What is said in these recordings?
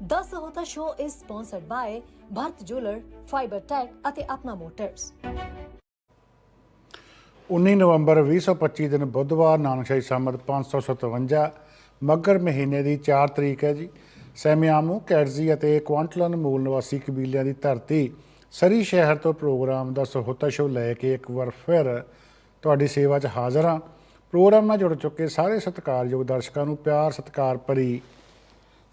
10 ਹੋਤਾ show is sponsored by Bharat jeweller fibre tech ਅਤੇ ਆਪਣਾ ਮੋਟਰਸ 19 ਨਵੰਬਰ 2025 ਦਿਨ ਬੁੱਧਵਾਰ ਨਾਨਕਸ਼ਾਹੀ ਸੰਮਤ 557 ਮੱਘਰ ਮਹੀਨੇ ਦੀ 4 ਤਰੀਕ ਹੈ ਜੀ। ਸੈਮਿਆਮੂ, ਕੈਟਜ਼ੀ ਅਤੇ ਕੁਆਂਟਲਨ ਮੂਲ ਨਿਵਾਸੀ ਕਬੀਲਿਆਂ ਦੀ ਧਰਤੀ ਸਰੀ ਸ਼ਹਿਰ ਤੋਂ ਪ੍ਰੋਗਰਾਮ ਦਾ ਸਹੋਤਾ ਸ਼ੋ ਲੈ ਕੇ ਇੱਕ ਵਾਰ ਫਿਰ ਤੁਹਾਡੀ ਸੇਵਾ 'ਚ ਹਾਜ਼ਰ ਹਾਂ। ਪ੍ਰੋਗਰਾਮ ਨਾਲ ਜੁੜ ਚੁੱਕੇ ਸਾਰੇ ਸਤਿਕਾਰਯੋਗ ਦਰਸ਼ਕਾਂ ਨੂੰ ਪਿਆਰ ਸਤਿਕਾਰ ਭਰੀ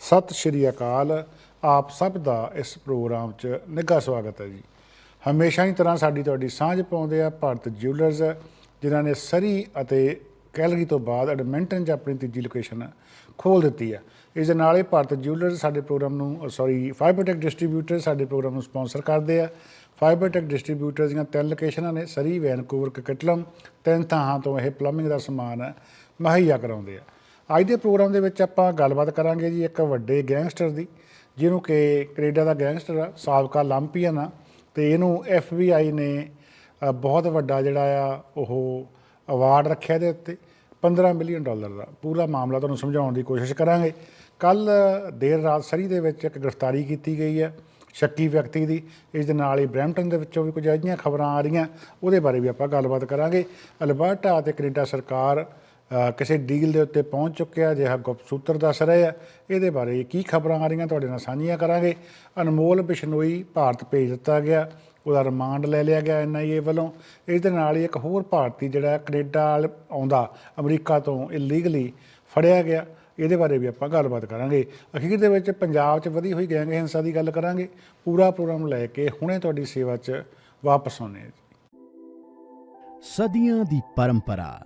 ਸਤਿ ਸ਼੍ਰੀ ਅਕਾਲ। ਆਪ ਸਭ ਦਾ ਇਸ ਪ੍ਰੋਗਰਾਮ 'ਚ ਨਿੱਘਾ ਸਵਾਗਤ ਹੈ ਜੀ। ਹਮੇਸ਼ਾ ਹੀ ਤਰ੍ਹਾਂ ਸਾਡੀ ਤੁਹਾਡੀ ਸਾਂਝ ਪਾਉਂਦੇ ਆ ਭਾਰਤ ਜਿਊਲਰਸ ਜਿਨ੍ਹਾਂ ਨੇ ਸਰੀ ਅਤੇ ਕੈਲਗਰੀ ਤੋਂ ਬਾਅਦ ਐਡਮਿੰਟਨ 'ਚ ਆਪਣੀ ਤੀਜੀ ਲੋਕੇਸ਼ਨ ਖੋਲ ਦਿੱਤੀ ਆ ਇਸ ਦੇ ਨਾਲ ਹੀ ਭਾਰਤ ਜਿਊਲਰਸ ਸਾਡੇ ਪ੍ਰੋਗਰਾਮ ਨੂੰ ਸੌਰੀ ਫਾਈਬਰਟੈਕ ਡਿਸਟ੍ਰੀਬਿਊਟਰ ਸਾਡੇ ਪ੍ਰੋਗਰਾਮ ਨੂੰ ਸਪਾਂਸਰ ਕਰਦੇ ਆ। ਫਾਈਬਰਟੈਕ ਡਿਸਟ੍ਰੀਬਿਊਟਰਸ ਦੀਆਂ ਤਿੰਨ ਲੋਕੇਸ਼ਨਾਂ ਨੇ ਸਰੀ, ਵੈਨਕੂਵਰ, ਕਕਟਲਮ, ਤਿੰਨ ਥਾਂ ਤੋਂ ਇਹ ਪਲੰਬਿੰਗ ਦਾ ਸਮਾਨ ਮੁਹੱਈਆ ਕਰਾਉਂਦੇ ਆ। ਅੱਜ ਦੇ ਪ੍ਰੋਗਰਾਮ ਦੇ ਵਿੱਚ ਆਪਾਂ ਗੱਲਬਾਤ ਕਰਾਂਗੇ ਜੀ ਇੱਕ ਵੱਡੇ ਗੈਂਗਸਟਰ ਦੀ, ਜਿਹਨੂੰ ਕਿ ਕੈਨੇਡਾ ਦਾ ਗੈਂਗਸਟਰ ਆ, ਸਾਬਕਾ ਲੰਪੀਅਨ ਆ, ਤੇ ਇਹਨੂੰ FBI ਨੇ ਬਹੁਤ ਵੱਡਾ ਜਿਹੜਾ ਆ, ਉਹ ਅਵਾਰਡ ਰੱਖਿਆ ਇਹਦੇ ਉੱਤੇ 15 ਮਿਲੀਅਨ ਡਾਲਰ ਦਾ। ਪੂਰਾ ਮਾਮਲਾ ਤੁਹਾਨੂੰ ਸਮਝਾਉਣ ਦੀ ਕੋਸ਼ਿਸ਼ ਕਰਾਂਗੇ। ਕੱਲ ਦੇਰ ਰਾਤ ਸਰੀ ਦੇ ਵਿੱਚ ਇੱਕ ਗ੍ਰਿਫਤਾਰੀ ਕੀਤੀ ਗਈ ਹੈ ਸ਼ੱਕੀ ਵਿਅਕਤੀ ਦੀ। ਇਸ ਦੇ ਨਾਲ ਹੀ ਬਰੈਂਪਟਨ ਦੇ ਵਿੱਚੋਂ ਵੀ ਕੁਝ ਅਜਿਹੀਆਂ ਖਬਰਾਂ ਆ ਰਹੀਆਂ, ਉਹਦੇ ਬਾਰੇ ਵੀ ਆਪਾਂ ਗੱਲਬਾਤ ਕਰਾਂਗੇ। ਅਲਬਰਟਾ ਅਤੇ ਕੈਨੇਡਾ ਸਰਕਾਰ ਕਿਸੇ ਡੀਲ ਦੇ ਉੱਤੇ ਪਹੁੰਚ ਚੁੱਕਿਆ ਜਿਹਾ ਗੁਪਤ ਸੂਤਰ ਦੱਸ ਰਹੇ ਆ। ਇਹਦੇ ਬਾਰੇ ਕੀ ਖਬਰਾਂ ਆ ਰਹੀਆਂ ਤੁਹਾਡੇ ਨਾਲ ਸਾਂਝੀਆਂ ਕਰਾਂਗੇ। ਅਨਮੋਲ ਬਿਸ਼ਨੋਈ ਭਾਰਤ ਭੇਜ ਦਿੱਤਾ ਗਿਆ। ਉਹਦਾ ਰਿਮਾਂਡ ਲੈ ਲਿਆ ਗਿਆ ਐਨਆਈਏ ਵੱਲੋਂ। ਇਸ ਦੇ ਨਾਲ ਹੀ ਇੱਕ ਹੋਰ ਭਾਰਤੀ ਜਿਹੜਾ ਕੈਨੇਡਾ ਵੱਲ ਆਉਂਦਾ, ਅਮਰੀਕਾ ਤੋਂ ਇਲੀਗਲੀ ਫੜਿਆ ਗਿਆ। ਇਹਦੇ ਬਾਰੇ ਵੀ ਆਪਾਂ ਗੱਲਬਾਤ ਕਰਾਂਗੇ। ਅਖੀਰ ਦੇ ਵਿੱਚ ਪੰਜਾਬ 'ਚ ਵਧੀ ਹੋਈ ਗੈਂਗ ਹਿੰਸਾ ਦੀ ਗੱਲ ਕਰਾਂਗੇ। ਪੂਰਾ ਪ੍ਰੋਗਰਾਮ ਲੈ ਕੇ ਹੁਣੇ ਤੁਹਾਡੀ ਸੇਵਾ 'ਚ ਵਾਪਸ ਆਉਂਦੇ ਹਾਂ ਜੀ। ਸਦੀਆਂ ਦੀ ਪਰੰਪਰਾ।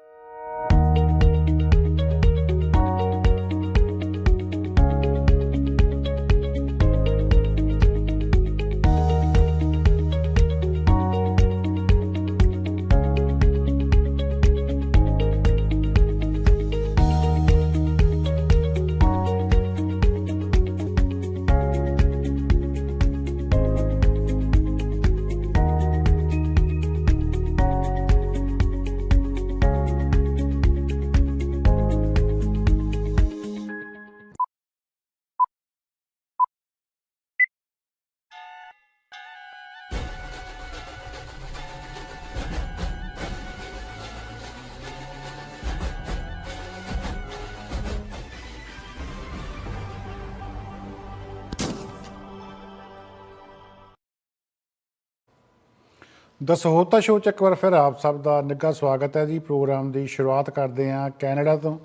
ਦਸਹੋਤਾ ਸ਼ੋਅ ਚ ਇੱਕ ਵਾਰ ਫਿਰ ਆਪ ਸਭ ਦਾ ਨਿੱਘਾ ਸਵਾਗਤ ਹੈ ਜੀ। ਪ੍ਰੋਗਰਾਮ ਦੀ ਸ਼ੁਰੂਆਤ ਕਰਦੇ ਹਾਂ ਕੈਨੇਡਾ ਤੋਂ।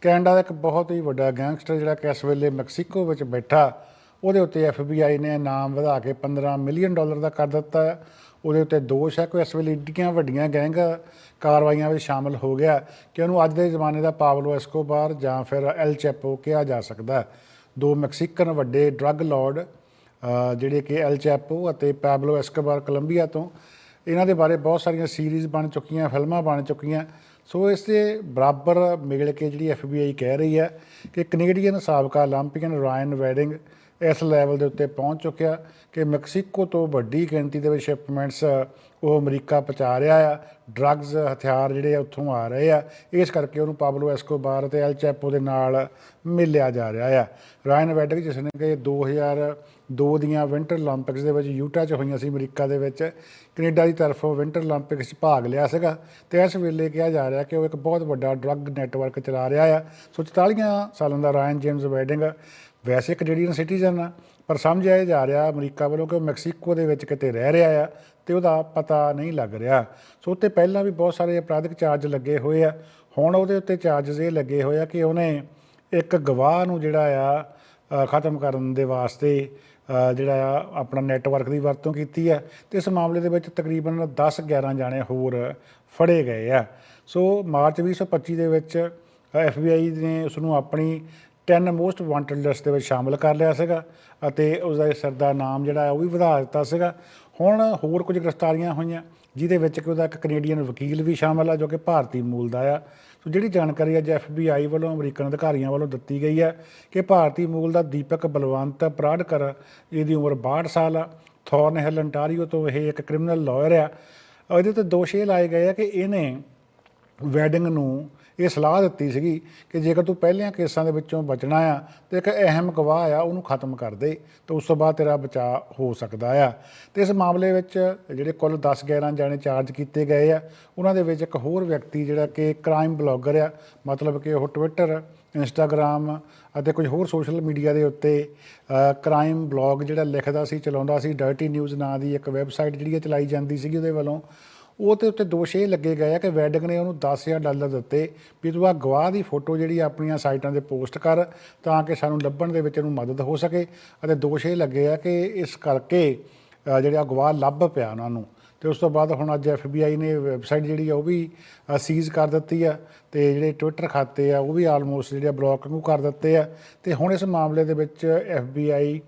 ਕੈਨੇਡਾ ਦਾ ਇੱਕ ਬਹੁਤ ਹੀ ਵੱਡਾ ਗੈਂਗਸਟਰ ਜਿਹੜਾ ਕਿ ਇਸ ਵੇਲੇ ਮੈਕਸੀਕੋ ਵਿੱਚ ਬੈਠਾ, ਉਹਦੇ ਉੱਤੇ FBI ਨੇ ਨਾਮ ਵਧਾ ਕੇ 15 ਮਿਲੀਅਨ ਡਾਲਰ ਦਾ ਕਰ ਦਿੱਤਾ ਹੈ। ਉਹਦੇ ਉੱਤੇ ਦੋਸ਼ ਹੈ ਕਿ ਇਸ ਵੇਲੇ ਇੱਡੀਆਂ ਵੱਡੀਆਂ ਗੈਂਗ ਕਾਰਵਾਈਆਂ ਵਿੱਚ ਸ਼ਾਮਲ ਹੋ ਗਿਆ ਕਿ ਉਹਨੂੰ ਅੱਜ ਦੇ ਜ਼ਮਾਨੇ ਦਾ ਪਾਵਲੋ ਐਸਕੋਬਾਰ ਜਾਂ ਫਿਰ ਐਲ ਚੈਪੋ ਕਿਹਾ ਜਾ ਸਕਦਾ ਦੋ ਮੈਕਸੀਕਨ ਵੱਡੇ ਡਰੱਗ ਲਾਰਡ ਜਿਹੜੇ ਕਿ ਐਲ ਚੈਪੋ ਅਤੇ ਪਾਬਲੋ ਐਸਕੋਬਾਰ ਕੋਲੰਬੀਆ ਤੋਂ ਇਹਨਾਂ ਦੇ ਬਾਰੇ ਬਹੁਤ ਸਾਰੀਆਂ ਸੀਰੀਜ਼ ਬਣ ਚੁੱਕੀਆਂ, ਫਿਲਮਾਂ ਬਣ ਚੁੱਕੀਆਂ। ਸੋ ਇਸ ਦੇ ਬਰਾਬਰ ਮਿਲ ਕੇ ਜਿਹੜੀ ਐੱਫ ਬੀ ਆਈ ਕਹਿ ਰਹੀ ਹੈ ਕਿ ਕੈਨੇਡੀਅਨ ਸਾਬਕਾ 올림픽ਨ ਰਾਇਨ ਵੈਡਿੰਗ ਇਸ ਲੈਵਲ ਦੇ ਉੱਤੇ ਪਹੁੰਚ ਚੁੱਕਿਆ ਕਿ ਮੈਕਸੀਕੋ ਤੋਂ ਵੱਡੀ ਗਿਣਤੀ ਦੇ ਵਿੱਚ ਸ਼ਿਪਮੈਂਟਸ ਉਹ ਅਮਰੀਕਾ ਪਹੁੰਚਾ ਰਿਹਾ ਆ। ਡਰੱਗਸ ਹਥਿਆਰ ਜਿਹੜੇ ਆ ਉੱਥੋਂ ਆ ਰਹੇ ਆ। ਇਸ ਕਰਕੇ ਉਹਨੂੰ ਪਾਬਲੋ ਐਸਕੋਬਾਰ ਤੇ ਐਲ ਚੈਪੋ ਦੇ ਨਾਲ ਮਿਲਿਆ ਜਾ ਰਿਹਾ ਆ। ਰਾਇਨ ਵੈਡਿਕ ਜਿਸ ਨੇ ਕਿ 2002 ਦੀਆਂ ਵਿੰਟਰ 올림픽ਸ ਦੇ ਵਿੱਚ ਯੂਟਾ 'ਚ ਹੋਈਆਂ ਸੀ ਅਮਰੀਕਾ ਦੇ ਵਿੱਚ, ਕੈਨੇਡਾ ਦੀ ਤਰਫੋਂ ਵਿੰਟਰ 올림픽ਸ 'ਚ ਭਾਗ ਲਿਆ ਸੀਗਾ। ਤੇ ਇਸ ਵੇਲੇ ਕਿਹਾ ਜਾ ਰਿਹਾ ਕਿ ਉਹ ਇੱਕ ਬਹੁਤ ਵੱਡਾ ਡਰੱਗ ਨੈਟਵਰਕ ਚਲਾ ਰਿਹਾ ਆ। ਸੋ 44 ਸਾਲਾਂ ਦਾ ਰਾਇਨ ਜੇਮਸ ਵੈਡਿੰਗ ਵੈਸੇ ਕੈਨੇਡੀਅਨ ਸਿਟੀਜ਼ਨ ਆ, ਪਰ ਸਮਝਿਆ ਆਇਆ ਜਾ ਰਿਹਾ ਅਮਰੀਕਾ ਵੱਲੋਂ ਕਿ ਉਹ ਮੈਕਸੀਕੋ ਦੇ ਵਿੱਚ ਕਿਤੇ ਰਹਿ ਰਿਹਾ ਆ। ਤੇ ਉਹਦਾ ਪਤਾ ਨਹੀਂ ਲੱਗ ਰਿਹਾ। ਸੋ ਉੱਤੇ ਪਹਿਲਾਂ ਵੀ ਬਹੁਤ ਸਾਰੇ ਅਪਰਾਧਿਕ ਚਾਰਜ ਲੱਗੇ ਹੋਏ ਆ। ਹੁਣ ਉਹਦੇ ਉੱਤੇ ਚਾਰਜਸ ਇਹ ਲੱਗੇ ਹੋਏ ਆ ਕਿ ਉਹਨੇ ਇੱਕ ਗਵਾਹ ਨੂੰ ਜਿਹੜਾ ਆ ਖਤਮ ਕਰਨ ਦੇ ਵਾਸਤੇ ਜਿਹੜਾ ਆ, ਆਪਣਾ ਨੈਟਵਰਕ ਦੀ ਵਰਤੋਂ ਕੀਤੀ ਹੈ ਤੇ ਇਸ ਮਾਮਲੇ ਦੇ ਵਿੱਚ ਤਕਰੀਬਨ 10 11 ਜਾਣੇ ਹੋਰ ਫੜੇ ਗਏ ਆ। ਸੋ ਮਾਰਚ 2025 ਦੇ ਵਿੱਚ ਐਫਬੀਆਈ ਨੇ ਉਸ ਨੂੰ ਆਪਣੀ 10 ਮੋਸਟ ਵਾਂਟਡ ਲਿਸਟ ਦੇ ਵਿੱਚ ਸ਼ਾਮਲ ਕਰ ਲਿਆ ਸੀਗਾ ਅਤੇ ਉਸ ਦਾ ਸਰ ਦਾ ਨਾਮ ਜਿਹੜਾ ਹੈ ਉਹ ਵੀ ਵਧਾ ਦਿੱਤਾ ਸੀਗਾ। ਹੁਣ ਹੋਰ ਕੁਝ ਗ੍ਰਿਫਤਾਰੀਆਂ ਹੋਈਆਂ, ਜਿਹਦੇ ਵਿੱਚ ਕਿ ਉਹਦਾ ਇੱਕ ਕੈਨੇਡੀਅਨ ਵਕੀਲ ਵੀ ਸ਼ਾਮਲ ਆ, ਜੋ ਕਿ ਭਾਰਤੀ ਮੂਲ ਦਾ ਆ। ਸੋ ਜਿਹੜੀ ਜਾਣਕਾਰੀ ਅੱਜ FBI ਵੱਲੋਂ, ਅਮਰੀਕਨ ਅਧਿਕਾਰੀਆਂ ਵੱਲੋਂ ਦਿੱਤੀ ਗਈ ਹੈ ਕਿ ਭਾਰਤੀ ਮੂਲ ਦਾ ਦੀਪਕ ਬਲਵੰਤ ਪ੍ਰਾਡਕਰ ਜਿਹਦੀ ਉਮਰ 62 ਸਾਲ ਆ। ਥੌਰਨ ਹਿਲ ਅੰਟਾਰੀਓ ਤੋਂ ਇਹ ਇੱਕ ਕ੍ਰਿਮੀਨਲ ਲਾਇਰ ਆ। ਇਹਦੇ ਤੇ ਦੋਸ਼ ਇਹ ਲਾਏ ਗਏ ਆ ਕਿ ਇਹਨੇ ਵੈਡਿੰਗ ਨੂੰ ਇਹ ਸਲਾਹ ਦਿੱਤੀ ਸੀਗੀ ਕਿ ਜੇਕਰ ਤੂੰ ਪਹਿਲਿਆਂ ਕੇਸਾਂ ਦੇ ਵਿੱਚੋਂ ਬਚਣਾ ਆ ਤੇ ਇੱਕ ਅਹਿਮ ਗਵਾਹ ਆ, ਉਹਨੂੰ ਖਤਮ ਕਰ ਦੇ, ਤੇ ਉਸ ਤੋਂ ਬਾਅਦ ਤੇਰਾ ਬਚਾਅ ਹੋ ਸਕਦਾ ਆ। ਤੇ ਇਸ ਮਾਮਲੇ ਵਿੱਚ ਜਿਹੜੇ ਕੁੱਲ 10 11 ਜਾਣੇ ਚਾਰਜ ਕੀਤੇ ਗਏ ਆ, ਉਹਨਾਂ ਦੇ ਵਿੱਚ ਇੱਕ ਹੋਰ ਵਿਅਕਤੀ ਜਿਹੜਾ ਕਿ ਕ੍ਰਾਈਮ ਬਲੌਗਰ ਆ, ਮਤਲਬ ਕਿ ਉਹ ਟਵਿੱਟਰ ਇੰਸਟਾਗ੍ਰam ਅਤੇ ਕੁਝ ਹੋਰ ਸੋਸ਼ਲ ਮੀਡੀਆ ਦੇ ਉੱਤੇ ਕ੍ਰਾਈਮ ਬਲੌਗ ਜਿਹੜਾ ਲਿਖਦਾ ਸੀ, ਚਲਾਉਂਦਾ ਸੀ ਡਰਟੀ ਨਿਊਜ਼ ਨਾਂ ਦੀ ਇੱਕ ਵੈਬਸਾਈਟ ਜਿਹੜੀ ਇਹ ਚਲਾਈ ਜਾਂਦੀ ਸੀਗੀ ਉਹਦੇ ਵੱਲੋਂ ਉਹ ਤੇ ਉੱਤੇ ਦੋਸ਼ ਇਹ ਲੱਗੇ ਗਏ ਆ ਕਿ ਵੈਡਿੰਗ ਨੇ ਉਹਨੂੰ 10000 ਡਾਲਰ ਦਿੱਤੇ ਵੀ ਤੂੰ ਆ ਗਵਾਹ ਦੀ ਫੋਟੋ ਜਿਹੜੀ ਆਪਣੀਆਂ ਸਾਈਟਾਂ ਤੇ ਪੋਸਟ ਕਰ ਤਾਂ ਕਿ ਸਾਨੂੰ ਲੱਭਣ ਦੇ ਵਿੱਚ ਇਹਨੂੰ ਮਦਦ ਹੋ ਸਕੇ। ਅਤੇ ਦੋਸ਼ ਇਹ ਲੱਗੇ ਆ ਕਿ ਇਸ ਕਰਕੇ ਜਿਹੜਾ ਗਵਾਹ ਲੱਭ ਪਿਆ ਉਹਨਾਂ ਨੂੰ। ਤੇ ਉਸ ਤੋਂ ਬਾਅਦ ਹੁਣ ਅੱਜ FBI ਨੇ ਵੈਬਸਾਈਟ ਜਿਹੜੀ ਆ ਉਹ ਵੀ ਸੀਜ਼ ਕਰ ਦਿੱਤੀ ਆ ਤੇ ਜਿਹੜੇ ਟਵਿੱਟਰ ਖਾਤੇ ਆ ਉਹ ਵੀ ਆਲਮੋਸਟ ਜਿਹੜੇ ਬਲੌਕ ਨੂੰ ਕਰ ਦਿੱਤੇ ਆ। ਤੇ ਹੁਣ ਇਸ ਮਾਮਲੇ ਦੇ ਵਿੱਚ FBI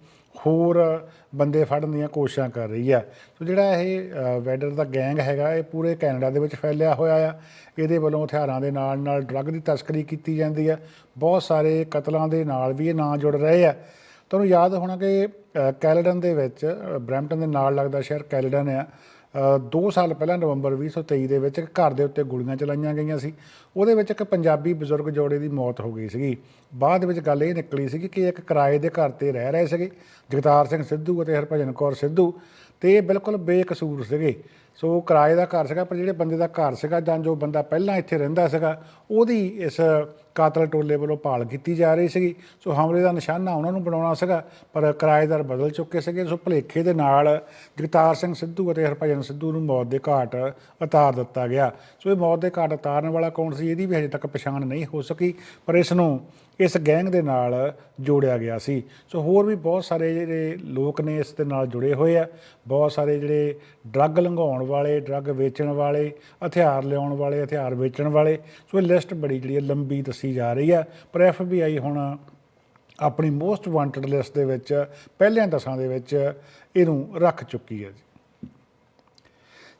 ਹੋਰ ਬੰਦੇ ਫੜਨ ਦੀਆਂ ਕੋਸ਼ਿਸ਼ਾਂ ਕਰ ਰਹੀ ਆ। ਸੋ ਜਿਹੜਾ ਇਹ ਵੈਡਰ ਦਾ ਗੈਂਗ ਹੈਗਾ ਇਹ ਪੂਰੇ ਕੈਨੇਡਾ ਦੇ ਵਿੱਚ ਫੈਲਿਆ ਹੋਇਆ ਆ। ਇਹਦੇ ਵੱਲੋਂ ਹਥਿਆਰਾਂ ਦੇ ਨਾਲ ਨਾਲ ਡਰੱਗ ਦੀ ਤਸਕਰੀ ਕੀਤੀ ਜਾਂਦੀ ਆ। ਬਹੁਤ ਸਾਰੇ ਕਤਲਾਂ ਦੇ ਨਾਲ ਵੀ ਇਹ ਨਾਂ ਜੁੜ ਰਹੇ ਆ। ਤੁਹਾਨੂੰ ਯਾਦ ਹੋਣਾ ਕਿ ਅ, ਕੈਲਡਨ ਦੇ ਵਿੱਚ ਅ, ਬਰੈਂਪਟਨ ਦੇ ਨਾਲ ਲੱਗਦਾ ਸ਼ਹਿਰ ਕੈਲਡਨ ਆ। 2 ਸਾਲ ਪਹਿਲਾਂ ਨਵੰਬਰ 2023 ਦੇ ਵਿੱਚ ਇੱਕ ਘਰ ਦੇ ਉੱਤੇ ਗੋਲੀਆਂ ਚਲਾਈਆਂ ਗਈਆਂ ਸੀ। ਉਹਦੇ ਵਿੱਚ ਇੱਕ ਪੰਜਾਬੀ ਬਜ਼ੁਰਗ ਜੋੜੇ ਦੀ ਮੌਤ ਹੋ ਗਈ ਸੀਗੀ। ਬਾਅਦ ਵਿੱਚ ਗੱਲ ਇਹ ਨਿਕਲੀ ਸੀਗੀ ਕਿ ਇੱਕ ਕਿਰਾਏ ਦੇ ਘਰ ਤੇ ਰਹਿ ਰਹੇ ਸੀਗੇ। ਜਗਤਾਰ ਸਿੰਘ ਸਿੱਧੂ ਅਤੇ ਹਰਭਜਨ ਕੌਰ ਸਿੱਧੂ ਤੇ ਇਹ ਬਿਲਕੁਲ ਬੇਕਸੂਰ ਸੀਗੇ। ਸੋ ਉਹ ਕਿਰਾਏ ਦਾ ਘਰ ਸੀਗਾ, ਪਰ ਜਿਹੜੇ ਬੰਦੇ ਦਾ ਘਰ ਸੀਗਾ, ਜਾਂ ਜੋ ਬੰਦਾ ਪਹਿਲਾਂ ਇੱਥੇ ਰਹਿੰਦਾ ਸੀਗਾ, ਉਹਦੀ ਇਸ ਕਾਤਲ ਟੋਲੇ ਵੱਲੋਂ ਭਾਲ ਕੀਤੀ ਜਾ ਰਹੀ ਸੀਗੀ। ਸੋ ਹਮਲੇ ਦਾ ਨਿਸ਼ਾਨਾ ਉਹਨਾਂ ਨੂੰ ਬਣਾਉਣਾ ਸੀਗਾ, ਪਰ ਕਿਰਾਏਦਾਰ ਬਦਲ ਚੁੱਕੇ ਸੀਗੇ। ਸੋ ਭਲੇਖੇ ਦੇ ਨਾਲ ਜਗਤਾਰ ਸਿੰਘ ਸਿੱਧੂ ਅਤੇ ਹਰਭਜਨ ਸਿੱਧੂ ਨੂੰ ਮੌਤ ਦੇ ਘਾਟ ਉਤਾਰ ਦਿੱਤਾ ਗਿਆ। ਸੋ ਇਹ ਮੌਤ ਦੇ ਘਾਟ ਉਤਾਰਨ ਵਾਲਾ ਕੌਣ ਸੀ, ਇਹਦੀ ਵੀ ਹਜੇ ਤੱਕ ਪਛਾਣ ਨਹੀਂ ਹੋ ਸਕੀ, ਪਰ ਇਸ ਨੂੰ ਇਸ ਗੈਂਗ ਦੇ ਨਾਲ ਜੋੜਿਆ ਗਿਆ ਸੀ। ਸੋ ਹੋਰ ਵੀ ਬਹੁਤ ਸਾਰੇ ਜਿਹੜੇ ਲੋਕ ਨੇ ਇਸ ਦੇ ਨਾਲ ਜੁੜੇ ਹੋਏ ਆ। ਬਹੁਤ ਸਾਰੇ ਜਿਹੜੇ ਡਰੱਗ ਲੰਘਾਉਣ ਵਾਲੇ, ਡਰੱਗ ਵੇਚਣ ਵਾਲੇ, ਹਥਿਆਰ ਲਿਆਉਣ ਵਾਲੇ, ਹਥਿਆਰ ਵੇਚਣ ਵਾਲੇ, ਸੋ ਇਹ ਲਿਸਟ ਬੜੀ ਜਿਹੜੀ ਹੈ ਲੰਬੀ ਦੱਸੀ ਜਾ ਰਹੀ ਆ। ਪਰ ਐਫਬੀਆਈ ਹੁਣ ਆਪਣੀ ਮੋਸਟ ਵਾਂਟਡ ਲਿਸਟ ਦੇ ਵਿੱਚ ਪਹਿਲਿਆਂ ਦਸਾਂ ਦੇ ਵਿੱਚ ਇਹਨੂੰ ਰੱਖ ਚੁੱਕੀ ਹੈ ਜੀ।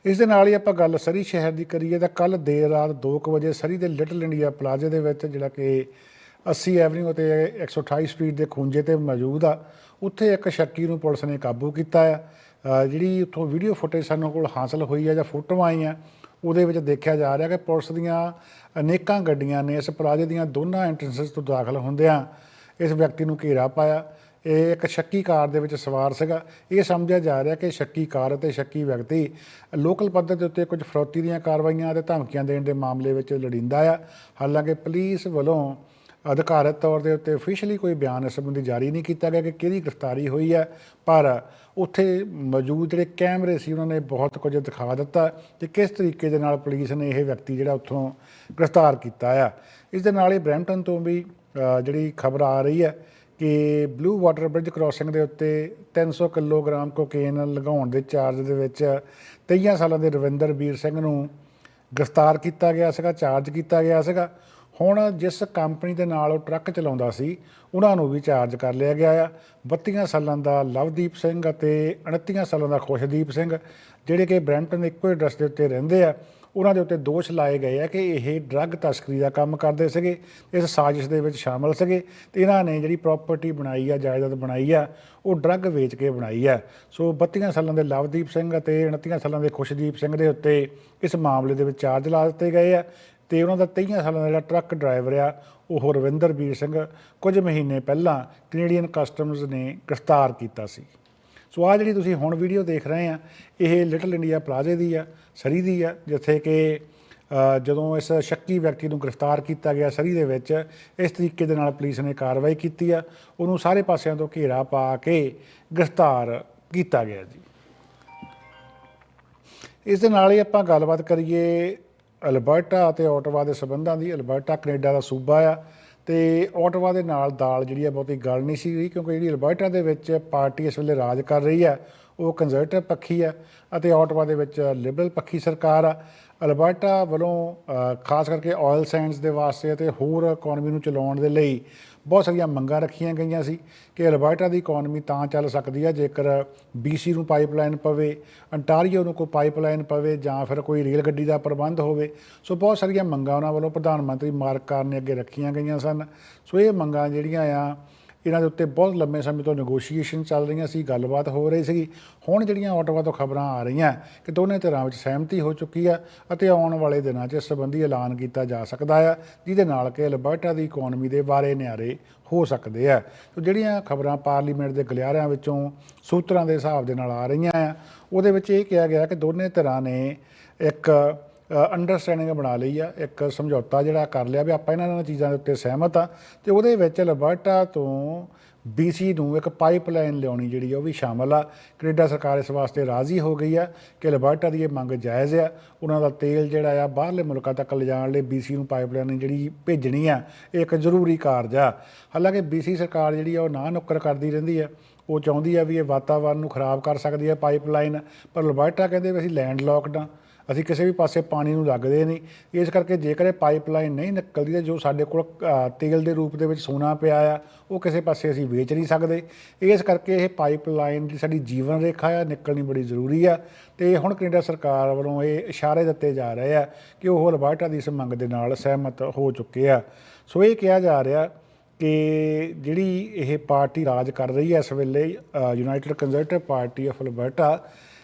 ਇਸ ਦੇ ਨਾਲ ਹੀ ਆਪਾਂ ਗੱਲ ਸਰੀ ਸ਼ਹਿਰ ਦੀ ਕਰੀਏ ਤਾਂ ਕੱਲ ਦੇਰ ਰਾਤ 2 ਵਜੇ ਸਰੀ ਦੇ ਲਿਟਲ ਇੰਡੀਆ ਪਲਾਜ਼ੇ ਦੇ ਵਿੱਚ ਜਿਹੜਾ ਕਿ 80 ਐਵਨਿਊ ਤੇ 128 ਸਟਰੀਟ ਦੇ ਖੂੰਜੇ ਤੇ ਮੌਜੂਦ ਆ। ਉੱਥੇ ਇੱਕ ਸ਼ੱਕੀ ਨੂੰ ਪੁਲਿਸ ਨੇ ਕਾਬੂ ਕੀਤਾ ਆ। ਜਿਹੜੀ ਉੱਥੋਂ ਵੀਡੀਓ ਫੁਟੇਜ ਸਾਨੂੰ ਕੋਲ ਹਾਸਲ ਹੋਈ ਆ ਜਾਂ ਫੋਟੋਆਂ ਆਈਆਂ, ਉਹਦੇ ਵਿੱਚ ਦੇਖਿਆ ਜਾ ਰਿਹਾ ਕਿ ਪੁਲਿਸ ਦੀਆਂ ਅਨੇਕਾਂ ਗੱਡੀਆਂ ਨੇ ਇਸ ਪਲਾਜ਼ੇ ਦੀਆਂ ਦੋਨਾਂ ਐਂਟਰੈਂਸਸ ਤੋਂ ਦਾਖਲ ਹੁੰਦਿਆਂ ਇਸ ਵਿਅਕਤੀ ਨੂੰ ਘੇਰਾ ਪਾਇਆ। ਇਹ ਇੱਕ ਸ਼ੱਕੀ ਕਾਰ ਦੇ ਵਿੱਚ ਸਵਾਰ ਸੀਗਾ। ਇਹ ਸਮਝਿਆ ਜਾ ਰਿਹਾ ਕਿ ਸ਼ੱਕੀ ਕਾਰ ਅਤੇ ਸ਼ੱਕੀ ਵਿਅਕਤੀ ਲੋਕਲ ਪੱਧਰ ਦੇ ਉੱਤੇ ਕੁਝ ਫਰੋਤੀ ਦੀਆਂ ਕਾਰਵਾਈਆਂ ਅਤੇ ਧਮਕੀਆਂ ਦੇਣ ਦੇ ਮਾਮਲੇ ਵਿੱਚ ਲੜਿੰਦਾ ਆ। ਹਾਲਾਂਕਿ ਪੁਲਿਸ ਵੱਲੋਂ ਅਧਿਕਾਰਤ ਤੌਰ ਦੇ ਉੱਤੇ ਅਫੀਸ਼ੀਅਲੀ ਕੋਈ ਬਿਆਨ ਇਸ ਸੰਬੰਧੀ ਜਾਰੀ ਨਹੀਂ ਕੀਤਾ ਗਿਆ ਕਿ ਕਿਹਦੀ ਗ੍ਰਿਫਤਾਰੀ ਹੋਈ ਹੈ, ਪਰ ਉੱਥੇ ਮੌਜੂਦ ਜਿਹੜੇ ਕੈਮਰੇ ਸੀ, ਉਹਨਾਂ ਨੇ ਬਹੁਤ ਕੁਝ ਦਿਖਾ ਦਿੱਤਾ ਕਿ ਕਿਸ ਤਰੀਕੇ ਦੇ ਨਾਲ ਪੁਲਿਸ ਨੇ ਇਹ ਵਿਅਕਤੀ ਜਿਹੜਾ ਉੱਥੋਂ ਗ੍ਰਿਫਤਾਰ ਕੀਤਾ ਆ। ਇਸ ਦੇ ਨਾਲ ਹੀ ਬਰੈਂਪਟਨ ਤੋਂ ਵੀ ਜਿਹੜੀ ਖਬਰ ਆ ਰਹੀ ਹੈ ਕਿ ਬਲੂ ਵਾਟਰ ਬ੍ਰਿਜ ਕ੍ਰਾਸਿੰਗ ਦੇ ਉੱਤੇ 300 ਕਿਲੋਗ੍ਰਾਮ ਕੋਕੇਨ ਲਗਾਉਣ ਦੇ ਚਾਰਜ ਦੇ ਵਿੱਚ 23 ਸਾਲਾਂ ਦੇ ਰਵਿੰਦਰ ਵੀਰ ਸਿੰਘ ਨੂੰ ਗ੍ਰਿਫਤਾਰ ਕੀਤਾ ਗਿਆ ਸੀਗਾ ਚਾਰਜ ਕੀਤਾ ਗਿਆ ਸੀਗਾ। ਹੁਣ ਜਿਸ ਕੰਪਨੀ ਦੇ ਨਾਲ ਉਹ ਟਰੱਕ ਚਲਾਉਂਦਾ ਸੀ, ਉਹਨਾਂ ਨੂੰ ਵੀ ਚਾਰਜ ਕਰ ਲਿਆ ਗਿਆ ਆ। 32 ਸਾਲਾਂ ਦਾ ਲਵਦੀਪ ਸਿੰਘ ਅਤੇ 29 ਸਾਲਾਂ ਦਾ ਖੁਸ਼ਦੀਪ ਸਿੰਘ, ਜਿਹੜੇ ਕਿ ਬ੍ਰੈਂਟਨ ਇੱਕੋ ਹੀ ਐਡਰੈਸ ਦੇ ਉੱਤੇ ਰਹਿੰਦੇ ਆ, ਉਹਨਾਂ ਦੇ ਉੱਤੇ ਦੋਸ਼ ਲਾਏ ਗਏ ਆ ਕਿ ਇਹ ਡਰੱਗ ਤਸਕਰੀ ਦਾ ਕੰਮ ਕਰਦੇ ਸੀਗੇ, ਇਸ ਸਾਜ਼ਿਸ਼ ਦੇ ਵਿੱਚ ਸ਼ਾਮਲ ਸੀਗੇ ਤੇ ਇਹਨਾਂ ਨੇ ਜਿਹੜੀ ਪ੍ਰਾਪਰਟੀ ਬਣਾਈ ਆ, ਜਾਇਦਾਦ ਬਣਾਈ ਆ, ਉਹ ਡਰੱਗ ਵੇਚ ਕੇ ਬਣਾਈ ਆ। ਸੋ 32 ਸਾਲਾਂ ਦੇ ਲਵਦੀਪ ਸਿੰਘ ਅਤੇ 29 ਸਾਲਾਂ ਦੇ ਖੁਸ਼ਦੀਪ ਸਿੰਘ ਦੇ ਉੱਤੇ ਇਸ ਮਾਮਲੇ ਦੇ ਵਿੱਚ ਚਾਰਜ ਲਾ ਦਿੱਤੇ ਗਏ ਆ। ਤੇ ਉਹਨਾਂ ਦਾ 23 ਸਾਲਾਂ ਦਾ ਜਿਹੜਾ ਟਰੱਕ ਡਰਾਈਵਰ ਆ, ਉਹ ਰਵਿੰਦਰ ਵੀਰ ਸਿੰਘ ਕੁਝ ਮਹੀਨੇ ਪਹਿਲਾਂ ਕੈਨੇਡੀਅਨ ਕਸਟਮਸ ਨੇ ਗ੍ਰਿਫਤਾਰ ਕੀਤਾ ਸੀ। ਸੋ ਆ ਜਿਹੜੀ ਤੁਸੀਂ ਹੁਣ ਵੀਡੀਓ ਦੇਖ ਰਹੇ ਆ, ਇਹ ਲਿਟਲ ਇੰਡੀਆ ਪਲਾਜ਼ੇ ਦੀ ਆ, ਸਰੀ ਦੀ ਆ, ਜਿੱਥੇ ਕਿ ਜਦੋਂ ਇਸ ਸ਼ੱਕੀ ਵਿਅਕਤੀ ਨੂੰ ਗ੍ਰਿਫਤਾਰ ਕੀਤਾ ਗਿਆ ਸਰੀ ਦੇ ਵਿੱਚ, ਇਸ ਤਰੀਕੇ ਦੇ ਨਾਲ ਪੁਲਿਸ ਨੇ ਕਾਰਵਾਈ ਕੀਤੀ ਆ। ਉਹਨੂੰ ਸਾਰੇ ਪਾਸਿਆਂ ਤੋਂ ਘੇਰਾ ਪਾ ਕੇ ਗ੍ਰਿਫਤਾਰ ਕੀਤਾ ਗਿਆ ਜੀ। ਇਸ ਦੇ ਨਾਲ ਹੀ ਆਪਾਂ ਗੱਲਬਾਤ ਕਰੀਏ ਅਲਬਰਟਾ ਅਤੇ ਓਟਵਾ ਦੇ ਸਬੰਧਾਂ ਦੀ, ਅਲਬਰਟਾ ਕੈਨੇਡਾ ਦਾ ਸੂਬਾ ਆ ਤੇ ਓਟਵਾ ਦੇ ਨਾਲ ਦਾਲ ਜਿਹੜੀ ਆ ਬਹੁਤੀ ਗੱਲ ਨਹੀਂ ਸੀ ਰਹੀ ਕਿਉਂਕਿ ਜਿਹੜੀ ਅਲਬਰਟਾ ਦੇ ਵਿੱਚ ਪਾਰਟੀ ਇਸ ਵੇਲੇ ਰਾਜ ਕਰ ਰਹੀ ਆ, ਉਹ ਕੰਜ਼ਰਵੇਟਿਵ ਪੱਖੀ ਆ ਅਤੇ ਓਟਵਾ ਦੇ ਵਿੱਚ ਲਿਬਰਲ ਪੱਖੀ ਸਰਕਾਰ ਆ। ਅਲਬਰਟਾ ਵੱਲੋਂ ਖਾਸ ਕਰਕੇ ਆਇਲ ਸੈਂਡਸ ਦੇ ਵਾਸਤੇ ਅਤੇ ਹੋਰ ਇਕਨੋਮੀ ਨੂੰ ਚਲਾਉਣ ਦੇ ਲਈ ਬਹੁਤ ਸਾਰੀਆਂ ਮੰਗਾਂ ਰੱਖੀਆਂ ਗਈਆਂ ਸੀ ਕਿ ਅਲਬਰਟਾ ਦੀ ਇਕਨੋਮੀ ਤਾਂ ਚੱਲ ਸਕਦੀ ਹੈ, ਜੇਕਰ BC ਨੂੰ ਪਾਈਪਲਾਈਨ ਪਵੇ ਅੰਟਾਰੀਓ ਨੂੰ ਕੋਈ ਪਾਈਪਲਾਈਨ ਪਵੇ, ਜਾਂ ਫਿਰ ਕੋਈ ਰੇਲ ਗੱਡੀ ਦਾ ਪ੍ਰਬੰਧ ਹੋਵੇ। ਸੋ ਬਹੁਤ ਸਾਰੀਆਂ ਮੰਗਾਂ ਉਹਨਾਂ ਵੱਲੋਂ ਪ੍ਰਧਾਨ ਮੰਤਰੀ ਮਾਰਕ ਕਾਰਨ ਅੱਗੇ ਰੱਖੀਆਂ ਗਈਆਂ ਸਨ। ਸੋ ਇਹ ਮੰਗਾਂ ਜਿਹੜੀਆਂ ਆ ਇਹਨਾਂ ਦੇ ਉੱਤੇ ਬਹੁਤ ਲੰਮੇ ਸਮੇਂ ਤੋਂ ਨੈਗੋਸ਼ੀਏਸ਼ਨ ਚੱਲ ਰਹੀਆਂ ਸੀ, ਗੱਲਬਾਤ ਹੋ ਰਹੀ ਸੀਗੀ। ਹੁਣ ਜਿਹੜੀਆਂ ਆਟੋਵਾ ਤੋਂ ਖਬਰਾਂ ਆ ਰਹੀਆਂ ਕਿ ਦੋਨੇ ਧਿਰਾਂ ਵਿੱਚ ਸਹਿਮਤੀ ਹੋ ਚੁੱਕੀ ਆ ਅਤੇ ਆਉਣ ਵਾਲੇ ਦਿਨਾਂ 'ਚ ਇਸ ਸੰਬੰਧੀ ਐਲਾਨ ਕੀਤਾ ਜਾ ਸਕਦਾ ਆ, ਜਿਹਦੇ ਨਾਲ ਕਿ ਅਲਬਰਟਾ ਦੀ ਇਕਨੋਮੀ ਦੇ ਬਾਰੇ ਨਿਆਰੇ ਹੋ ਸਕਦੇ ਆ। ਤੋ ਜਿਹੜੀਆਂ ਖਬਰਾਂ ਪਾਰਲੀਮੈਂਟ ਦੇ ਗਲਿਆਰਿਆਂ ਵਿੱਚੋਂ ਸੂਤਰਾਂ ਦੇ ਹਿਸਾਬ ਦੇ ਨਾਲ ਆ ਰਹੀਆਂ ਆ, ਉਹਦੇ ਵਿੱਚ ਇਹ ਕਿਹਾ ਗਿਆ ਕਿ ਦੋਨੇ ਧਿਰਾਂ ਨੇ ਇੱਕ ਅੰਡਰਸਟੈਂਡਿੰਗ ਬਣਾ ਲਈ ਆ, ਇੱਕ ਸਮਝੌਤਾ ਜਿਹੜਾ ਕਰ ਲਿਆ ਵੀ ਆਪਾਂ ਇਹਨਾਂ ਇਹਨਾਂ ਚੀਜ਼ਾਂ ਦੇ ਉੱਤੇ ਸਹਿਮਤ ਆ, ਤੇ ਉਹਦੇ ਵਿੱਚ ਲਬਰਟਾ ਤੋਂ BC ਨੂੰ ਇੱਕ ਪਾਈਪਲਾਈਨ ਲਿਆਉਣੀ ਜਿਹੜੀ ਆ ਉਹ ਵੀ ਸ਼ਾਮਲ ਆ। ਕੈਨੇਡਾ ਸਰਕਾਰ ਇਸ ਵਾਸਤੇ ਰਾਜ਼ੀ ਹੋ ਗਈ ਆ ਕਿ ਲਬਰਟਾ ਦੀ ਇਹ ਮੰਗ ਜਾਇਜ਼ ਆ। ਉਹਨਾਂ ਦਾ ਤੇਲ ਜਿਹੜਾ ਆ ਬਾਹਰਲੇ ਮੁਲਕਾਂ ਤੱਕ ਲਿਜਾਣ ਲਈ BC ਨੂੰ ਪਾਈਪਲਾਈਨ ਜਿਹੜੀ ਭੇਜਣੀ ਆ, ਇਹ ਇੱਕ ਜ਼ਰੂਰੀ ਕਾਰਜ ਆ। ਹਾਲਾਂਕਿ BC ਸਰਕਾਰ ਜਿਹੜੀ ਆ ਉਹ ਨਾ ਨੁੱਕਰ ਕਰਦੀ ਰਹਿੰਦੀ ਆ, ਉਹ ਚਾਹੁੰਦੀ ਆ ਵੀ ਇਹ ਵਾਤਾਵਰਨ ਨੂੰ ਖਰਾਬ ਕਰ ਸਕਦੀ ਹੈ ਪਾਈਪਲਾਈਨ ਪਰ ਅਲਬਰਟਾ ਕਹਿੰਦੇ ਵੀ ਅਸੀਂ ਲੈਂਡ ਲੋਕਡ ਆ। ਅਸੀਂ ਕਿਸੇ ਵੀ ਪਾਸੇ ਪਾਣੀ ਨੂੰ ਲੱਗਦੇ ਨਹੀਂ। ਇਸ ਕਰਕੇ ਜੇਕਰ ਇਹ ਪਾਈਪਲਾਈਨ ਨਹੀਂ ਨਿਕਲਦੀ ਤਾਂ ਜੋ ਸਾਡੇ ਕੋਲ ਤੇਲ ਦੇ ਰੂਪ ਦੇ ਵਿੱਚ ਸੋਨਾ ਪਿਆ ਆ, ਉਹ ਕਿਸੇ ਪਾਸੇ ਅਸੀਂ ਵੇਚ ਨਹੀਂ ਸਕਦੇ। ਇਸ ਕਰਕੇ ਇਹ ਪਾਈਪਲਾਈਨ ਦੀ ਸਾਡੀ ਜੀਵਨ ਰੇਖਾ ਆ, ਨਿਕਲਣੀ ਬੜੀ ਜ਼ਰੂਰੀ ਆ। ਤੇ ਹੁਣ ਕੈਨੇਡਾ ਸਰਕਾਰ ਵੱਲੋਂ ਇਹ ਇਸ਼ਾਰੇ ਦਿੱਤੇ ਜਾ ਰਹੇ ਆ ਕਿ ਉਹ ਅਲਬਰਟਾ ਦੀ ਇਸ ਮੰਗ ਦੇ ਨਾਲ ਸਹਿਮਤ ਹੋ ਚੁੱਕੇ ਆ। ਸੋ ਇਹ ਕਿਹਾ ਜਾ ਰਿਹਾ ਕਿ ਜਿਹੜੀ ਇਹ ਪਾਰਟੀ ਰਾਜ ਕਰ ਰਹੀ ਹੈ ਇਸ ਵੇਲੇ United Conservative Party of Alberta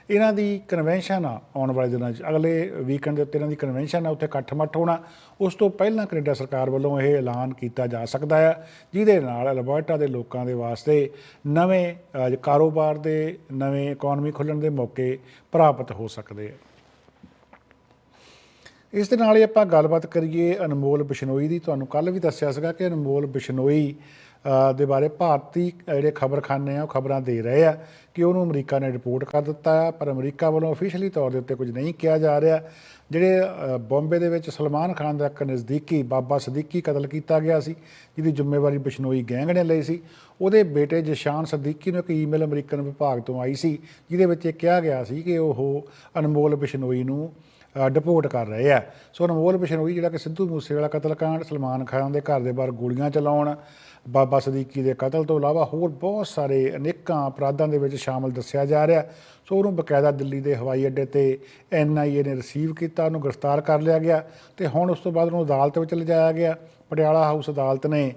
ਇਹਨਾਂ ਦੀ ਕਨਵੈਨਸ਼ਨ ਆ ਆਉਣ ਵਾਲੇ ਦਿਨਾਂ 'ਚ। ਅਗਲੇ ਵੀਕਐਂਡ ਦੇ ਉੱਤੇ ਇਹਨਾਂ ਦੀ ਕਨਵੈਨਸ਼ਨ ਆ ਉੱਥੇ ਇਕੱਠ ਮੱਠ ਹੋਣਾ। ਉਸ ਤੋਂ ਪਹਿਲਾਂ ਕੈਨੇਡਾ ਸਰਕਾਰ ਵੱਲੋਂ ਇਹ ਐਲਾਨ ਕੀਤਾ ਜਾ ਸਕਦਾ ਹੈ ਜਿਹਦੇ ਨਾਲ ਅਲਬਰਟਾ ਦੇ ਲੋਕਾਂ ਦੇ ਵਾਸਤੇ ਨਵੇਂ ਅ, ਕਾਰੋਬਾਰ ਦੇ ਨਵੇਂ ਇਕਨੋਮੀ ਖੁੱਲਣ ਦੇ ਮੌਕੇ ਪ੍ਰਾਪਤ ਹੋ ਸਕਦੇ ਆ। ਇਸ ਦੇ ਨਾਲ ਹੀ ਆਪਾਂ ਗੱਲਬਾਤ ਕਰੀਏ ਅਨਮੋਲ ਬਿਸ਼ਨੋਈ ਦੀ। ਤੁਹਾਨੂੰ ਕੱਲ ਵੀ ਦੱਸਿਆ ਸੀਗਾ ਕਿ ਅਨਮੋਲ ਬਿਸ਼ਨੋਈ ਦੇ ਬਾਰੇ ਭਾਰਤੀ ਜਿਹੜੇ ਖਬਰਖਾਨੇ ਆ ਉਹ ਖਬਰਾਂ ਦੇ ਰਹੇ ਆ ਕਿ ਉਹਨੂੰ ਅਮਰੀਕਾ ਨੇ ਰਿਪੋਰਟ ਕਰ ਦਿੱਤਾ ਆ ਪਰ ਅਮਰੀਕਾ ਵੱਲੋਂ ਅਫੀਸ਼ੀਅਲੀ ਤੌਰ ਦੇ ਉੱਤੇ ਕੁਝ ਨਹੀਂ ਕਿਹਾ ਜਾ ਰਿਹਾ। ਜਿਹੜੇ ਅ, ਬੰਬੇ ਦੇ ਵਿੱਚ ਸਲਮਾਨ ਖਾਨ ਦਾ ਇੱਕ ਨਜ਼ਦੀਕੀ ਬਾਬਾ ਸਦੀਕੀ ਕਤਲ ਕੀਤਾ ਗਿਆ ਸੀ ਜਿਹਦੀ ਜ਼ਿੰਮੇਵਾਰੀ ਬਿਸ਼ਨੋਈ ਗੈਂਗ ਨੇ ਲਈ ਸੀ। ਉਹਦੇ ਬੇਟੇ ਜਸ਼ਾਨ ਸਦੀਕੀ ਨੂੰ ਇੱਕ ਈਮੇਲ ਅਮਰੀਕਨ ਵਿਭਾਗ ਤੋਂ ਆਈ ਸੀ ਜਿਹਦੇ ਵਿੱਚ ਇਹ ਕਿਹਾ ਗਿਆ ਸੀ ਕਿ ਉਹ ਅਨਮੋਲ ਬਿਸ਼ਨੋਈ ਨੂੰ ਡਿਪੋਰਟ ਕਰ ਰਹੇ ਆ। ਸੋ ਅਨਮੋਲ ਬਿਸ਼ਨੋਈ ਜਿਹੜਾ ਕਿ ਸਿੱਧੂ ਮੂਸੇਵਾਲਾ ਕਤਲकांड ਸਲਮਾਨ ਖਾਨ ਦੇ ਘਰ ਦੇ ਬਾਹਰ ਗੋਲੀਆਂ ਚਲਾਉਣ ਬਾਬਾ ਸਦੀਕੀ ਦੇ ਕਤਲ ਤੋਂ ਇਲਾਵਾ ਹੋਰ ਬਹੁਤ ਸਾਰੇ ਅਨੇਕਾਂ ਅਪਰਾਧਾਂ ਦੇ ਵਿੱਚ ਸ਼ਾਮਲ ਦੱਸਿਆ ਜਾ ਰਿਹਾ। ਸੋ ਉਹਨੂੰ ਬਕਾਇਦਾ ਦਿੱਲੀ ਦੇ ਹਵਾਈ ਅੱਡੇ ਤੇ ਐਨਆਈਏ ਨੇ ਰਿਸੀਵ ਕੀਤਾ, ਉਹਨੂੰ ਗ੍ਰਿਫਤਾਰ ਕਰ ਲਿਆ ਗਿਆ ਤੇ ਹੁਣ ਉਸ ਤੋਂ ਬਾਅਦ ਉਹਨੂੰ ਅਦਾਲਤ ਵਿੱਚ ਲਿਜਾਇਆ ਗਿਆ। ਪਟਿਆਲਾ ਹਾਊਸ ਅਦਾਲਤ ਨੇ